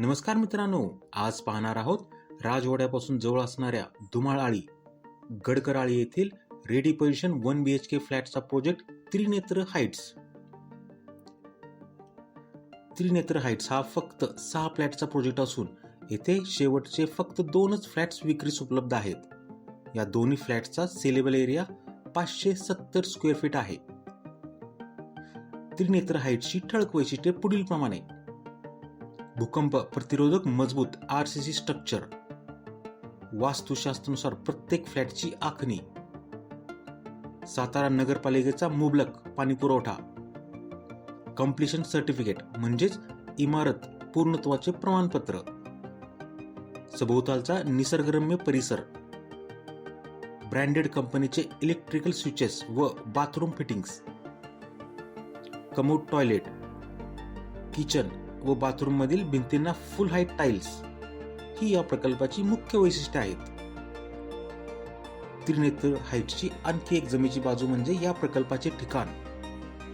नमस्कार मित्रांनो आज पाहणार आहोत राजवाड्यापासून जवळ असणाऱ्या धुमाळआळी गडकराळी येथील ready position one B H K फ्लॅटचा project Trinetra Heights Trinetra Heights हा फक्त सहा फ्लॅटचा प्रोजेक्ट असून येथे शेवटचे फक्त दोनच फ्लॅट्स विक्रीस उपलब्ध आहेत. या दोन्ही फ्लॅटचा सेलेबल एरिया पाचशे सत्तर स्क्वेअर फीट आहे. त्रिनेत्र हाईट्सची ठळक वैशिष्ट्ये पुढील प्रमाणे भूकंप प्रतिरोधक मजबूत आर सी सी स्ट्रक्चर वास्तुशास्त्रानुसार प्रत्येक फ्लॅटची आखणी. सातारा नगरपालिकेचा मुबलक पाणी पुरवठा. कम्प्लिशन सर्टिफिकेट म्हणजेच इमारत पूर्णत्वाचे प्रमाणपत्र. सभोवतालचा निसर्गरम्य परिसर. ब्रँडेड कंपनीचे इलेक्ट्रिकल स्विचेस व bathroom fittings commode toilet kitchen व बाथरूममधील भिंतींना फुल हाईट टाईल्स ही या प्रकल्पाची मुख्य वैशिष्ट्ये आहेत. त्रिनेत्र हाईट्सची आणखी एक जमेची बाजू म्हणजे या प्रकल्पाचे ठिकाण.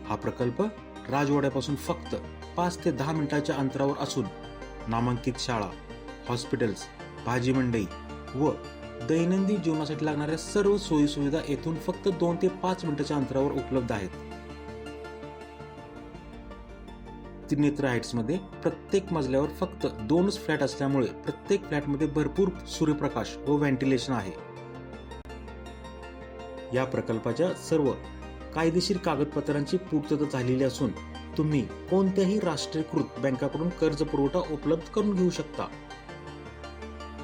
हा प्रकल्प राजवाड्यापासून फक्त पाच ते दहा मिनिटाच्या अंतरावर असून नामांकित शाळा हॉस्पिटल्स भाजी मंडई व दैनंदिन जीवनासाठी लागणाऱ्या सर्व सोयीसुविधा येथून फक्त दोन ते पाच मिनिटाच्या अंतरावर उपलब्ध आहेत. त्रिनेत्र हाईट्समध्ये प्रत्येक मजल्यावर फक्त दोनच फ्लॅट असल्यामुळे प्रत्येक फ्लॅटमध्ये भरपूर सूर्यप्रकाश व व्हेंटिलेशन आहे. या प्रकल्पाच्या सर्व कायदेशीर कागदपत्रांची पूर्तता झालेली असून तुम्ही कोणत्याही राष्ट्रीयकृत बँकाकडून कर्ज पुरवठा उपलब्ध करून घेऊ शकता.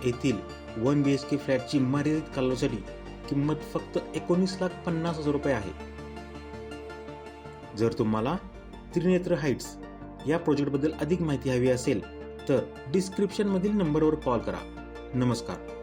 येथील वन बी एच के फ्लॅटची मर्यादित कालावधी किंमत फक्त एकोणीस लाख पन्नास हजार रुपये आहे. जर तुम्हाला त्रिनेत्र हाईट्स या प्रोजेक्टबद्दल अधिक माहिती हवी असेल तर डिस्क्रिप्शनमधील नंबरवर कॉल करा. नमस्कार.